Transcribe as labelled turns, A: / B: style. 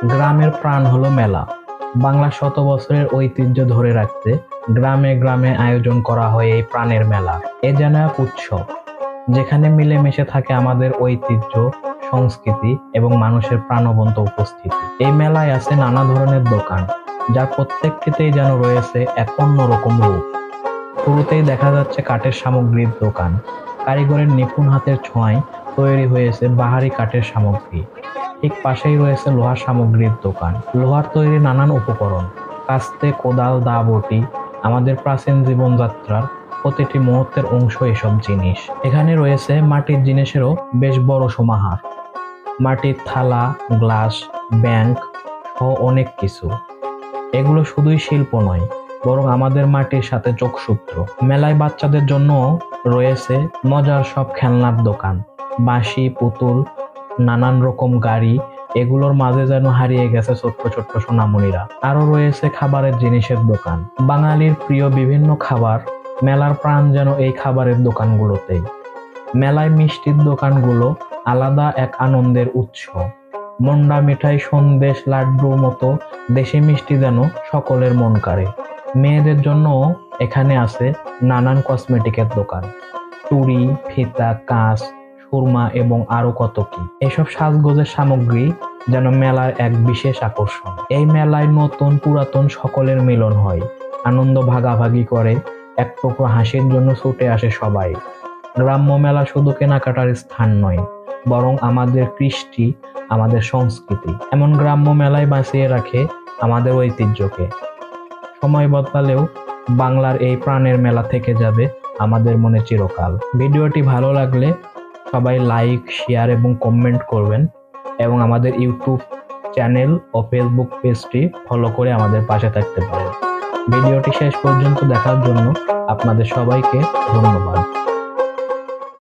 A: প্রাণ হলো মেলা। বাংলা শত বছরের ঐতিহ্য ধরে রাখতে গ্রামে গ্রামে আয়োজন করা হয় এই প্রাণের মেলা, এ যেন এক উৎসব। যেখানে মিলেমিশে থাকে আমাদের ঐতিহ্য, সংস্কৃতি এবং মানুষের প্রাণবন্ত উপস্থিতি। এই মেলায় আছে নানা ধরনের দোকান যার প্রত্যেকটিতেই যেন রয়েছে এক অন্যরকম রূপ। শুরুতেই দেখা যাচ্ছে কাঠের সামগ্রীর দোকান। কারিগরের নিপুণ হাতের ছোঁয়ায় তৈরি হয়েছে বাহারি কাঠের সামগ্রী। ঠিক পাশেই রয়েছে লোহার সামগ্রীর দোকান। লোহার তৈরি নানান উপকরণ, কাস্তে, কোদাল দা বটি আমাদের প্রাচীন জীবনযাত্রার প্রতিটি মুহূর্তের অংশ এসব জিনিস। এখানে রয়েছে মাটির জিনিসেরও বেশ বড় সমাহার। মাটির থালা, গ্লাস, ব্যাংক সহ অনেক কিছু। এগুলো শুধুই শিল্প নয়, বরং আমাদের মাটির সাথে চোখসূত্র মেলায় বাচ্চাদের জন্য রয়েছে মজার সব খেলনার দোকান। বাঁশি, পুতুল নানান রকম গাড়ি, এগুলোর মাঝে যেন হারিয়ে গেছে ছোট্ট ছোট্ট সোনামণিরা আরও রয়েছে খাবারের জিনিসের দোকান। বাঙালির প্রিয় বিভিন্ন খাবার, মেলার প্রাণ যেন এই খাবারের দোকানগুলোতেই। মেলায় মিষ্টির দোকানগুলো আলাদা এক আনন্দের উৎস। মন্ডা মিঠাই, সন্দেশ লাড্ডুর মতো দেশি মিষ্টি যেন সকলের মন কাড়ে। মেয়েদের জন্য এখানে আছে নানান কসমেটিকের দোকান। চুড়ি, ফিতা, কাঁচ সুরমা এবং আরও কত কি? এসব সাজগোজের সামগ্রী যেন মেলার এক বিশেষ আকর্ষণ। এই মেলায় নতুন পুরাতন সকলের মিলন হয়। আনন্দ ভাগাভাগি করে, এক টুকরো হাসির জন্য ছুটে আসে সবাই। গ্রাম্য মেলা শুধু কেনাকাটার স্থান নয়, বরং আমাদের কৃষ্টি, আমাদের সংস্কৃতি। এমন গ্রাম্য মেলায় বাঁচিয়ে রাখে আমাদের ঐতিহ্যকে। সময় বদলালেও বাংলার এই প্রাণের মেলা থেকে যাবে আমাদের মনে চিরকাল। ভিডিওটি ভালো লাগলে সবাই লাইক শেয়ার এবং কমেন্ট করবেন এবং আমাদের ইউটিউব চ্যানেল ও ফেসবুক পেজটি ফলো করে আমাদের পাশে থাকতে পারেন। ভিডিওটি শেষ পর্যন্ত দেখার জন্য আপনাদের সবাইকে ধন্যবাদ।